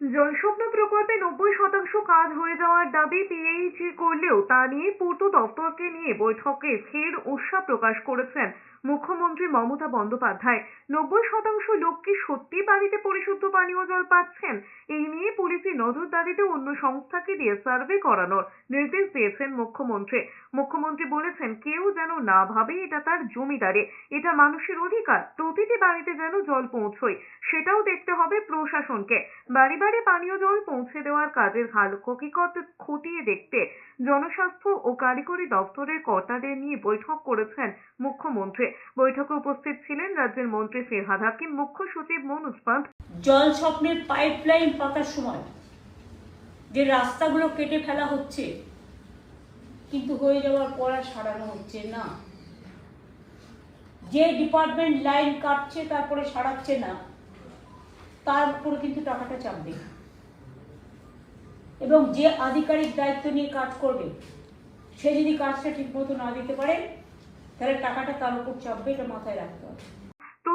জলস্বপ্ন প্রকল্পে নব্বই শতাংশ কাজ হয়ে যাওয়ার দাবি পিএইচি করলেও তা নিয়ে পূর্ত দপ্তরকে নিয়ে বৈঠকে ফের উৎসাহ প্রকাশ করেছেন মুখ্যমন্ত্রী মমতা বন্দ্যোপাধ্যায়। নব্বই শতাংশ লোক কি সত্যি বাড়িতে পরিশুদ্ধ পানীয় জল পাচ্ছেন, এই নিয়ে পুলিশের নজরদারিতে অন্য সংস্থাকে দিয়ে সার্ভে করানোর নির্দেশ দিয়েছেন মুখ্যমন্ত্রী। মুখ্যমন্ত্রী বলেছেন, কেউ যেন না ভাবে এটা তার জমিদারে, এটা মানুষের অধিকার, প্রতিটি বাড়িতে যেন জল পৌঁছয়, সেটাও দেখতে প্রশাসনকে। বাড়ি বাড়ি পানীয় জল পৌঁছে দেওয়ার কাজের হাল হকিকত খতিয়ে দেখতে জনস্বাস্থ্য ও কারিগরি দপ্তরের কর্তাদের নিয়ে বৈঠক করেছেন মুখ্যমন্ত্রী। বৈঠকে উপস্থিত ছিলেন রাজ্যের মন্ত্রী ফিরহাদ হাকিম, মুখ্য সচিব মনোজ পান্ত জল স্বপ্নের পাইপলাইন পাতার সময় যে রাস্তাগুলো কেটে ফেলা হচ্ছে, কিন্তু হয়ে যাওয়ার পর আর সারানো হচ্ছে না। যে ডিপার্টমেন্ট লাইন কাটছে, তারপরে সারাচ্ছে না। তার উপর কিন্তু টাকাটা চাপবে। এবং যে আধিকারিক দায়িত্ব নিয়ে কাজ করবে, সে যদি কাজটা ঠিক মতো না দিতে পারে, তাহলে টাকাটা তার উপর চাপবে, এটা মাথায় রাখতে হবে।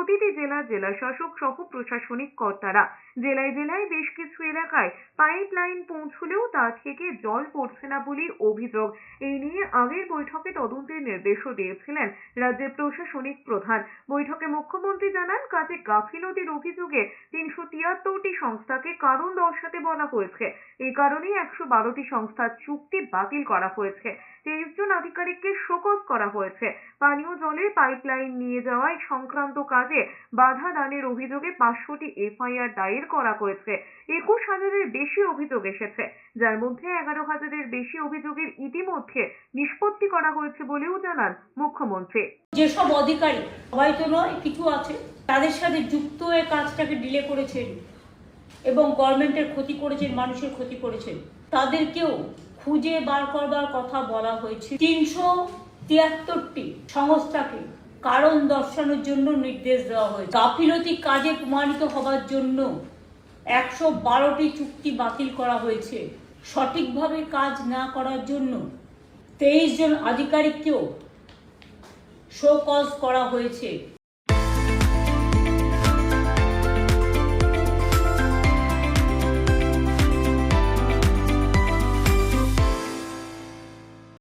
প্রতিটি জেলা জেলা শাসক সহ প্রশাসনিক কর্তারা। জেলায় জেলায় বেশ কিছু এলাকায় পাইপ লাইন পৌঁছলেও তা থেকে জল পড়ছে না বলে অভিযোগ। এই নিয়ে আগের বৈঠকে তদন্তের নির্দেশও দিয়েছিলেন রাজ্যের প্রশাসনিক প্রধান। বৈঠকে মুখ্যমন্ত্রী জানান, কাজে গাফিলতির অভিযোগে তিনশো তিয়াত্তরটি সংস্থাকে কারণ দর্শাতে বলা হয়েছে। এই কারণেই একশো বারোটি সংস্থার চুক্তি বাতিল করা হয়েছে। তেইশ জন আধিকারিককে শোকজ করা হয়েছে। পানীয় জলের পাইপলাইন নিয়ে যাওয়ায় সংক্রান্ত কাজে বাধা দানের অভিযোগে পাঁচশোটি এফআইআর দায়ের করা হয়েছে। একুশ হাজারের বেশি অভিযোগ এসেছে, যার মধ্যে এগারো হাজারের বেশি অভিযোগের ইতিমধ্যে নিষ্পত্তি করা হয়েছে বলেও জানান মুখ্যমন্ত্রী। যেসব অধিকারী সবাই তো নয় কিছু আছে, তাদের সাথে যুক্ত হয়ে কাজটাকে ডিলে করেছেন এবং গভর্নমেন্টের ক্ষতি করেছেন, মানুষের ক্ষতি করেছেন, তাদেরকেও খুঁজে বার করবার কথা বলা হয়েছে। তিনশো তিয়াত্তরটি সংস্থাকে কারণ দর্শানোর জন্য নির্দেশ দেওয়া হয়েছে। গাফিলতি কাজে প্রমাণিত হবার জন্য একশো বারোটি চুক্তি বাতিল করা হয়েছে। সঠিকভাবে কাজ না করার জন্য তেইশ জন আধিকারিককেও শো কজ করা হয়েছে।